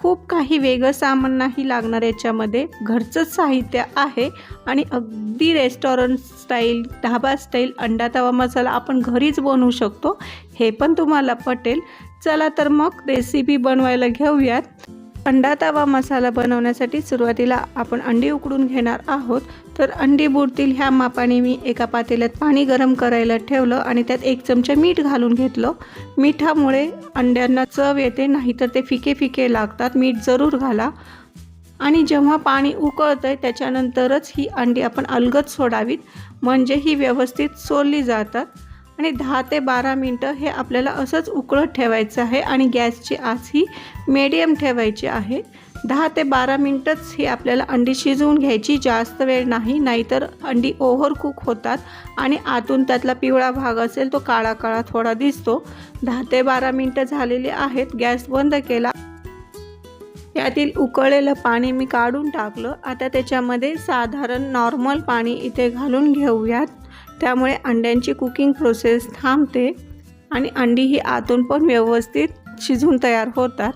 खूप काही वेगळं सामान नाही लागणार याच्यामध्ये. घरचंच साहित्य आहे आणि अगदी रेस्टॉरंट स्टाईल ढाबा स्टाईल अंडा तवा मसाला आपण घरीच बनवू शकतो. हे पण तुम्हाला पटेल. चला तर मग रेसिपी बनवायला घेऊयात. अंडा तवा मसाला बनवण्यासाठी सुरुवातीला आपण अंडी उकडून घेणार आहोत. तर अंडी बुडतील ह्या मापाने मी एका पातेल्यात पाणी गरम करायला ठेवलं आणि त्यात एक चमचा मीठ घालून घेतलं. मिठामुळे अंड्यांना चव येते नाहीतर ते फिके फिके लागतात. मीठ जरूर घाला. आणि जेव्हा पाणी उकळतं आहे त्याच्यानंतरच ही अंडी आपण अलगद सोडावीत. म्हणजे ही व्यवस्थित सोलली जातात. आणि दहा ते बारा मिनटं हे आपल्याला असंच उकळत ठेवायचं आहे आणि गॅसची आस ही मीडियम ठेवायची आहे. दहा ते बारा मिनटंच ही आपल्याला अंडी शिजवून घ्यायची. जास्त वेळ नाही नाहीतर अंडी ओव्हर कुक होतात आणि आतून त्यातला पिवळा भाग असेल तो काळा काळा थोडा दिसतो. दहा ते बारा मिनटं झालेली आहेत. गॅस बंद केला. यातील उकळलेलं पाणी मी काढून टाकलं. आता त्याच्यामध्ये साधारण नॉर्मल पाणी इथे घालून घेऊयात. त्यामुळे अंड्यांची कुकिंग प्रोसेस थांबते आणि अंडी ही आतून पण व्यवस्थित शिजून तयार होतात.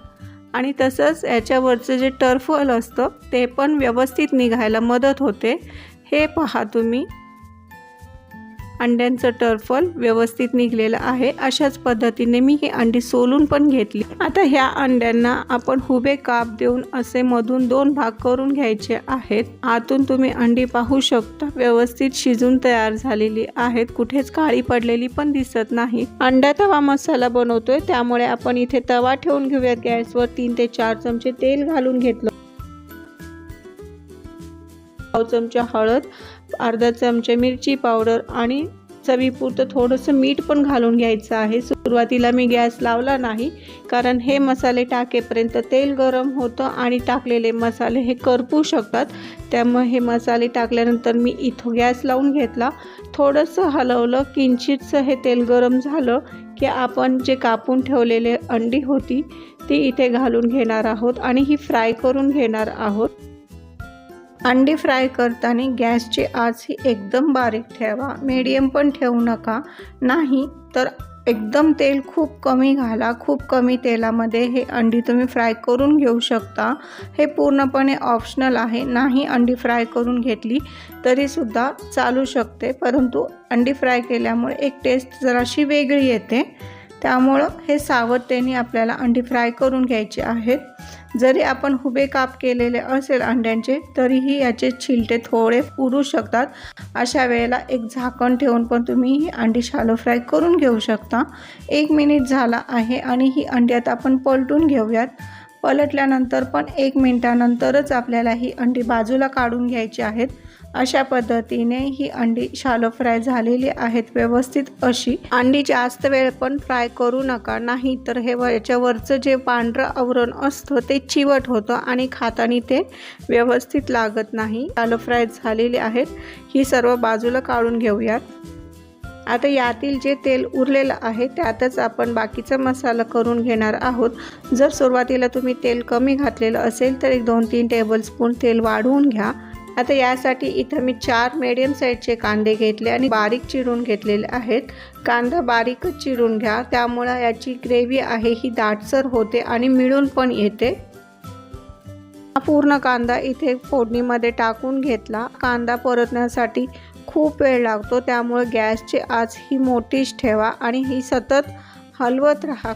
आणि तसंच याच्यावरचं जे टर्फल असतं ते पण व्यवस्थित निघायला मदत होते. हे पहा तुम्ही. अंड्यांचं टर्फल व्यवस्थित निघलेलं आहे अशाच पद्धतीने मी ही अंडी सोलून पण घेतली. आता ह्या अंड्यांना आपण हुबे काप देऊन असे मधून दोन भाग करून घ्यायचे आहेत. आतून तुम्ही अंडी पाहू शकता. व्यवस्थित शिजून तयार झालेली आहेत. कुठेच काळी पडलेली पण दिसत नाही. अंडा तवा मसाला बनवतोय त्यामुळे आपण इथे तवा ठेवून घेऊयात. गॅसवर तीन ते चार चमचे तेल घालून घेतलं. पाव चमचा हळद अर्धा चमचा मिरची पावडर आणि चवीपुरतं थोडंसं मीठ पण घालून घ्यायचं आहे. सुरुवातीला मी गॅस लावला नाही कारण हे मसाले टाकेपर्यंत तेल गरम होतं आणि टाकलेले मसाले हे करपू शकतात. त्यामुळे हे मसाले टाकल्यानंतर मी इथं गॅस लावून घेतला. थोडंसं हलवलं किंचितचं हे तेल गरम झालं की आपण जे कापून ठेवलेले अंडी होती ती इथे घालून घेणार आहोत आणि ही फ्राय करून घेणार आहोत. अंडी फ्राय करताना गॅसची आच ही एकदम बारीक ठेवा. मीडियम पण ठेवू नका. नाही तर एकदम तेल खूप कमी घाला. खूप कमी तेलामध्ये हे अंडी तुम्ही फ्राय करून घेऊ शकता. हे पूर्णपणे ऑप्शनल आहे. नाही अंडी फ्राय करून घेतली तरीसुद्धा चालू शकते. परंतु अंडी फ्राय केल्यामुळे एक टेस्ट जराशी वेगळी येते. त्यामुळं हे सावधतेने आपल्याला अंडी फ्राय करून घ्यायचे आहेत. जरी आपण हुबे काप केलेले असेल अंड्यांचे तरीही याचे छिलटे थोडे उरू शकतात. अशा वेळेला एक झाकण ठेवून पण तुम्ही ही अंडी शालो फ्राय करून घेऊ शकता. एक मिनिट झाला आहे आणि ही अंडी आता आपण पलटून घेऊयात. पलटल्यानंतर पण एक मिनटानंतरच आपल्याला ही अंडी बाजूला काढून घ्यायची आहेत. अशा पद्धतीने ही अंडी शालो फ्राय झालेली आहेत. व्यवस्थित अशी. अंडी जास्त वेळ पण फ्राय करू नका. नाही तर हे व याच्यावरचं जे पांढरं आवरण असतं ते चिवट होतं आणि खाताना ते व्यवस्थित लागत नाही. शालो फ्राय झालेले आहेत. ही सर्व बाजूला काढून घेऊयात. आता यातील जे तेल उरलेलं आहे त्यातच आपण बाकीचा मसाला करून घेणार आहोत. जर सुरुवातीला तुम्ही तेल कमी घातलेलं असेल तर एक दोन तीन टेबलस्पून तेल वाढवून घ्या. आता यासाठी इथं मी चार मीडियम साईजचे कांदे घेतले आणि बारीक चिरून घेतलेले आहेत. कांदा बारीकच चिरून घ्या त्यामुळं याची ग्रेव्ही आहे ही दाटसर होते आणि मिळून पण येते. हा पूर्ण कांदा इथे फोडणीमध्ये टाकून घेतला. कांदा परतण्यासाठी खूप वेळ लागतो त्यामुळे गॅसची आज ही मोठीच ठेवा आणि ही सतत हलवत राहा.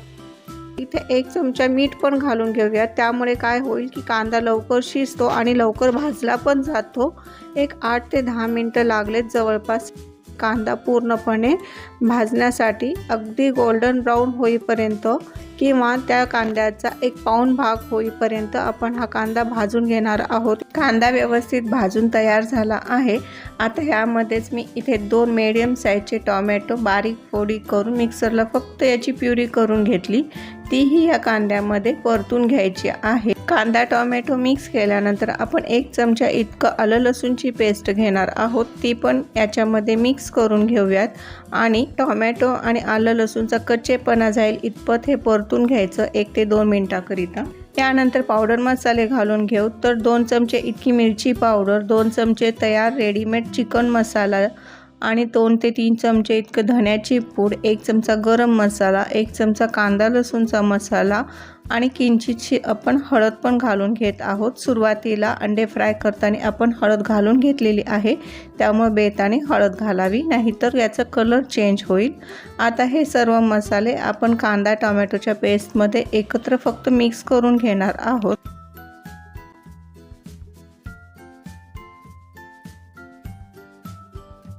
इथे एक चमचा मीठ पण घालून घेऊया. त्यामुळे काय होईल की कांदा लवकर शिजतो आणि लवकर भाजला पण जातो. एक आठ ते दहा मिनटं लागलेत जवळपास कांदा पूर्णपणे भाजण्यासाठी. अगदी गोल्डन ब्राऊन होईपर्यंत किंवा त्या कांद्याचा एक पाऊण भाग होईपर्यंत आपण हा कांदा भाजून घेणार आहोत. कांदा व्यवस्थित भाजून तयार झाला आहे. आता ह्यामध्येच मी इथे दोन मिडियम साईजचे टॉमॅटो बारीक फोडी करून मिक्सरला फक्त याची प्युरी करून घेतली. तीही या कांद्यामध्ये परतून घ्यायची आहे. कांदा टोमॅटो मिक्स केल्यानंतर आपण एक चमचा इतकं आलं लसूणची पेस्ट घेणार आहोत. ती पण याच्यामध्ये मिक्स करून घेऊयात. आणि टोमॅटो आणि आलं लसूणचा कच्चेपणा जाईल इतपत हे परतून घ्यायचं एक ते दोन मिनटाकरिता. त्यानंतर पावडर मसाले घालून घेऊ. तर दोन चमचे इतकी मिरची पावडर दोन चमचे तयार रेडीमेड चिकन मसाला आणि दोन ते तीन चमचे इतकं धण्याची पूड एक चमचा गरम मसाला एक चमचा कांदा लसूणचा मसाला आणि किंचितशी आपण हळद पण घालून घेत आहोत. सुरुवातीला अंडे फ्राय करताना आपण हळद घालून घेतलेली आहे. त्यामुळे बेताने हळद घालावी नाहीतर याचा कलर चेंज होईल. आता हे सर्व मसाले आपण कांदा टोमॅटोच्या पेस्टमध्ये एकत्र फक्त मिक्स करून घेणार आहोत.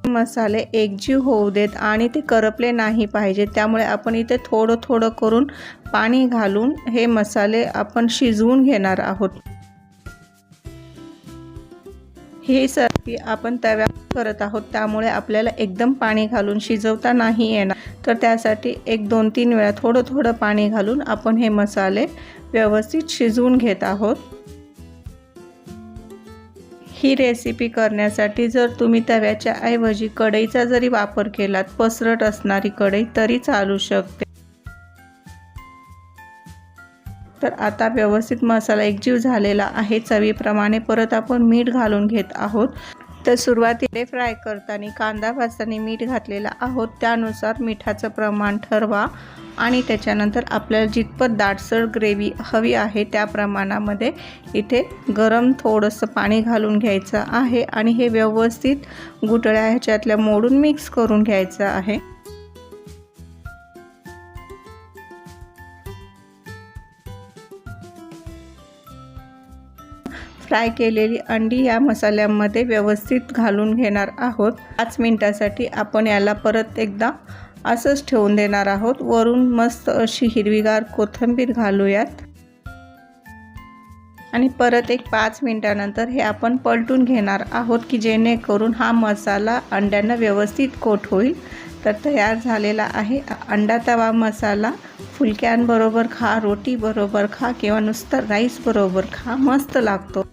मसाले एकजीव होऊ देत आणि ते करपले नाही पाहिजे. त्यामुळे आपण इथे थोडं थोडं करून पाणी घालून हे मसाले आपण शिजवून घेणार आहोत. ही सर्दी आपण तव्या करत आहोत. त्यामुळे आपल्याला एकदम पाणी घालून शिजवता नाही येणार. तर त्यासाठी एक दोन तीन वेळा थोडं थोडं पाणी घालून आपण हे मसाले व्यवस्थित शिजवून घेत आहोत. ही रेसिपी करण्यासाठी जर तुम्ही तव्याच्या ऐवजी कढईचा जरी वापर केलात पसरट असणारी कढई तरी चालू शकते. तर आता व्यवस्थित मसाला एकजीव झालेला आहे. चवीप्रमाणे परत आपण मीठ घालून घेत आहोत. तर सुरुवातीला फ्राय करताना कांदा भाजताना मीठ घातलेला आहोत. त्यानुसार मिठाचं प्रमाण ठरवा आणि त्याच्यानंतर आपल्याला जितपत दाटसर ग्रेव्ही हवी आहे त्या प्रमाणामध्ये इथे गरम थोडंसं पाणी घालून घ्यायचं आहे आणि हे व्यवस्थित गुटळ्या ह्याच्यातल्या मोडून मिक्स करून घ्यायचं आहे. फ्राय केलेली अंडी या मसाल्यामध्ये व्यवस्थित घालून घेणार आहोत. पाच मिनटासाठी आपण याला परत एकदा असंच ठेवून देणार आहोत. वरून मस्त अशी हिरवीगार कोथिंबीर घालूयात. आणि परत एक पाच मिनटानंतर हे आपण पलटून घेणार आहोत की जेणेकरून हा मसाला अंड्यांना व्यवस्थित कोट होईल. तर तयार झालेला आहे अंडा तवा मसाला. फुलक्यांबरोबर खा रोटी बरोबर खा किंवा नुसतं राईस बरोबर खा. मस्त लागतो.